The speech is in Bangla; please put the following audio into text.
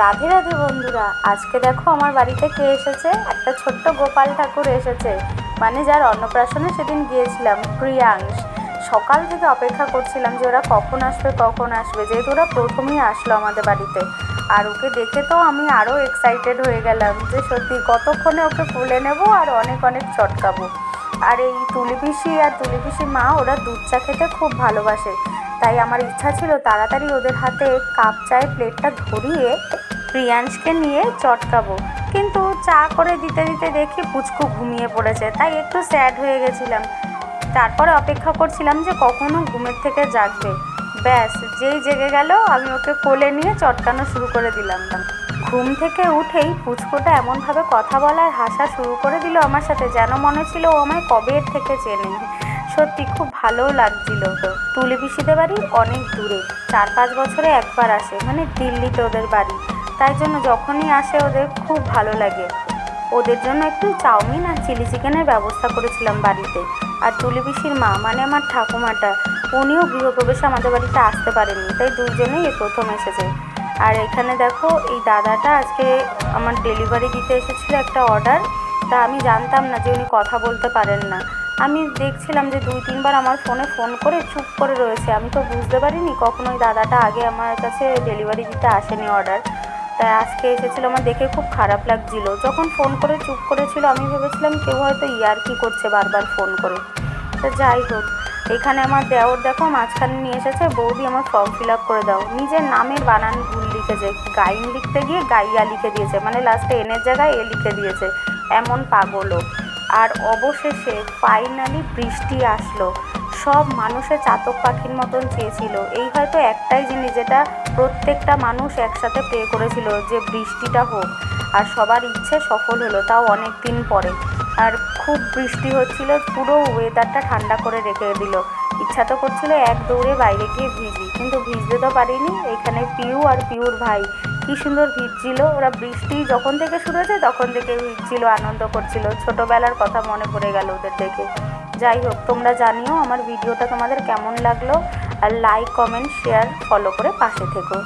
রাধে রাধে বন্ধুরা, আজকে দেখো আমার বাড়িতে কে এসেছে? একটা ছোট্ট গোপাল ঠাকুর এসেছে মানে যার অন্নপ্রাশনে সেদিন গিয়েছিলাম, প্রিয়াংশ। সকাল থেকে অপেক্ষা করছিলাম যে ওরা কখন আসবে কখন আসবে, যেহেতু ওরা প্রথমেই আসলো আমাদের বাড়িতে। আর ওকে দেখে তো আমি আরও এক্সাইটেড হয়ে গেলাম যে সত্যি কতক্ষণে ওকে তুলে নেব আর অনেক অনেক চটকাবো। আর এই তুলি পিসি আর তুলি পিসির মা, ওরা দুধ চা খেতে খুব ভালোবাসে। তাই আমার ইচ্ছা ছিল তাড়াতাড়ি ওদের হাতে কাপ চায়ের প্লেটটা ধরিয়ে প্রিয়াংশকে নিয়ে চটকাবো। কিন্তু চা করে দিতে দিতে দেখি পুচকু ঘুমিয়ে পড়েছে, তাই একটু স্যাড হয়ে গেছিলাম। তারপরে অপেক্ষা করছিলাম যে কখনো ঘুমের থেকে জাগবে। ব্যাস, যেই জেগে গেল, আমি ওকে কোলে নিয়ে চটকানো শুরু করে দিলাম। ঘুম থেকে উঠেই পুচকুটা এমনভাবে কথা বলার হাসা শুরু করে দিল আমার সাথে, যেন মনে ছিল ও আমায় কবে থেকে চেনে। সত্যি খুব ভালোও লাগছিল তুলি পিসিদের বাড়ি অনেক দূরে, চার পাঁচ বছরে একবার আসে মানে দিল্লিতে ওদের বাড়ি। তাই জন্য যখনই আসে ওদের খুব ভালো লাগে। ওদের জন্য একটু চাউমিন আর চিলি চিকেনের ব্যবস্থা করেছিলাম বাড়িতে। আর তুলি পিসির মা মানে আমার ঠাকুমাটা, উনিও গৃহপ্রবেশে আমাদের বাড়িতে আসতে পারেনি তাই দুইজনেই এ প্রথম এসেছে। আর এখানে দেখো, এই দাদাটা আজকে আমার ডেলিভারি দিতে এসেছিল একটা অর্ডার তা আমি জানতাম না যে উনি কথা বলতে পারেন না। আমি দেখছিলাম যে দুই, তিনবার আমার ফোনে ফোন করে চুপ করে রয়েছে। আমি তো বুঝতে পারিনি কখনো ওই দাদাটা আগে আমার কাছে ডেলিভারি দিতে আসেনি অর্ডার তাই আজকে এসেছিল, আমার দেখে খুব খারাপ লাগছিল। যখন ফোন করে চুপ করেছিল, আমি ভেবেছিলাম কেউ হয়তো ইয়ার কি করছে বারবার ফোন করে। তা যাই হোক, এখানে আমার দেওর দেখো, মাঝখানে নিয়ে এসেছে, বৌদি আমার ফর্ম ফিল আপ করে দাও। নিজের নামের বানান ভুল লিখেছে, গাইন লিখতে গিয়ে গাইয়া লিখে দিয়েছে মানে লাস্টে এনের জায়গায় এ লিখে দিয়েছে, এমন পাগলও। আর অবশেষে ফাইনালি বৃষ্টি আসলো। সব মানুষের চাতক পাখির মতন চেয়েছিল। এই হয়তো একটাই জিনিস যেটা প্রত্যেকটা মানুষ একসাথে প্রে করেছিল, যে বৃষ্টিটা হোক। আর সবার ইচ্ছে সফল হলো, তাও অনেক দিন পরে। আর খুব বৃষ্টি হচ্ছিল, পুরো ওয়েদারটা ঠান্ডা করে রেখে দিল। ইচ্ছা তো করছিল এক দৌড়ে বাইরে গিয়ে ভিজি, কিন্তু ভিজতে তো পারিনি। এখানে পিউ আর পিউর ভাই, কি সুন্দর ভিজছিল। ওরা বৃষ্টি যখন থেকে শুরু হয়েছে, তখন থেকে ভিজছিল, আনন্দ করছিল। ছোটোবেলার কথা মনে পড়ে গেল ওদের দেখে। যাই হোক, তোমরা জানিও আমার ভিডিওটা তোমাদের কেমন লাগল। আর লাইক কমেন্ট শেয়ার ফলো করে পাশে থেকো।